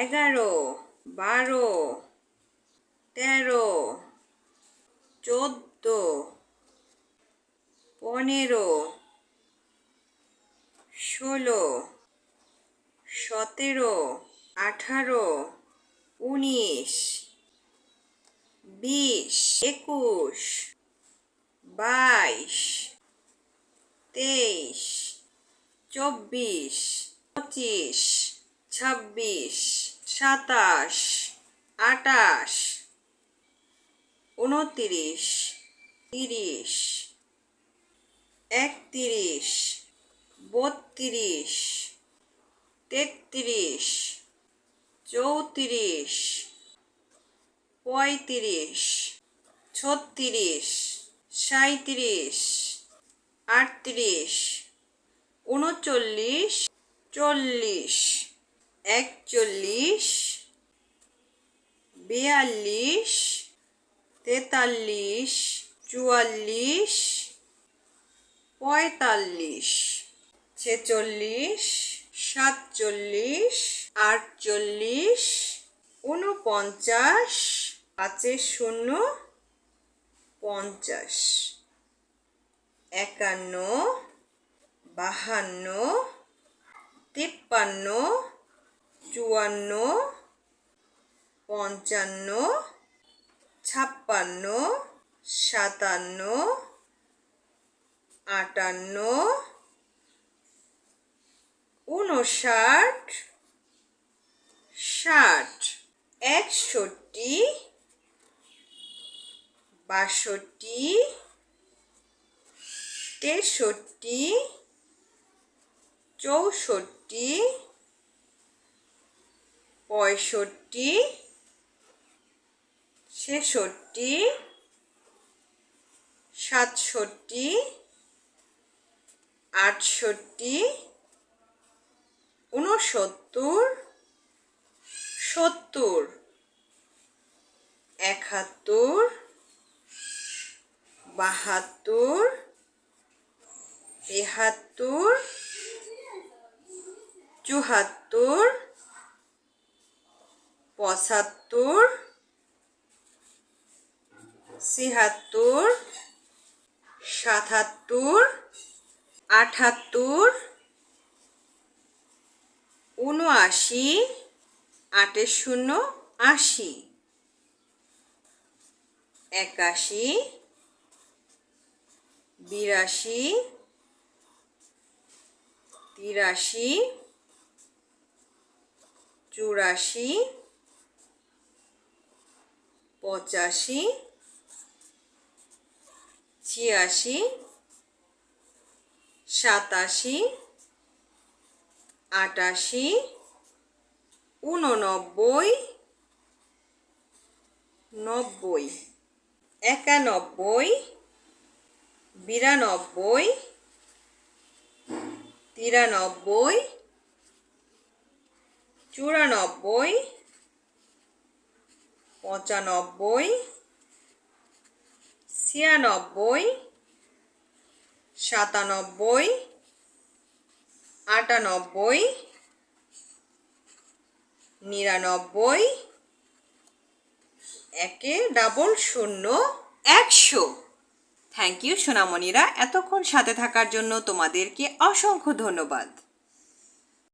এগারো, বারো, তেরো, চোদ্দ, পনেরো, ষোলো, সতেরো, আঠারো, উনিশ, বিশ, একুশ, বাইশ, তেইশ, চব্বিশ, পঁচিশ, ছাব্বিশ সাতাশ আটাশ উনতিরিশ তিরিশ একতিরিশ বত্রিশ তেত্রিশ চৌত্রিশ পঁয়ত্রিশ ছত্রিশ সাঁত্রিশ আটত্রিশ উনচল্লিশ চল্লিশ একচল্লিশ, বিয়াল্লিশ, তেতাল্লিশ, চুয়াল্লিশ, পঁয়তাল্লিশ, ছেচল্লিশ, সাতচল্লিশ, আটচল্লিশ উনপঞ্চাশ পাঁচের শূন্য, পঞ্চাশ, একান্ন, বাহান্ন, তিপ্পান্ন চুয়ান্ন পঞ্চান্ন ছাপ্পান্ন সাতান্ন আটান্ন উনষাট ষাট একষট্টি বাষট্টি তেষট্টি চৌষট্টি পঁয়ষট্টি ছেষট্টি সাতষট্টি আটষট্টি ঊনসত্তর সত্তর একাত্তর বাহাত্তর তেহাত্তর চুহাত্তর পঁচাত্তর ছিয়াত্তর সাতাত্তর আটাত্তর উনআশি আটের শূন্য আশি একাশি বিরাশি তিরাশি চুরাশি পঁচাশি ছিয়াশি সাতাশি আটাশি উননব্বই নব্বই একানব্বই বিরানব্বই তিরানব্বই চুরানব্বই পঁচানব্বই, ছিয়ানব্বই, সাতানব্বই, আটানব্বই, নিরানব্বই, একে ডাবল শূন্য একশো। থ্যাংক ইউ সোনামণিরা, এতক্ষণ সাথে থাকার জন্য তোমাদেরকে অসংখ্য ধন্যবাদ।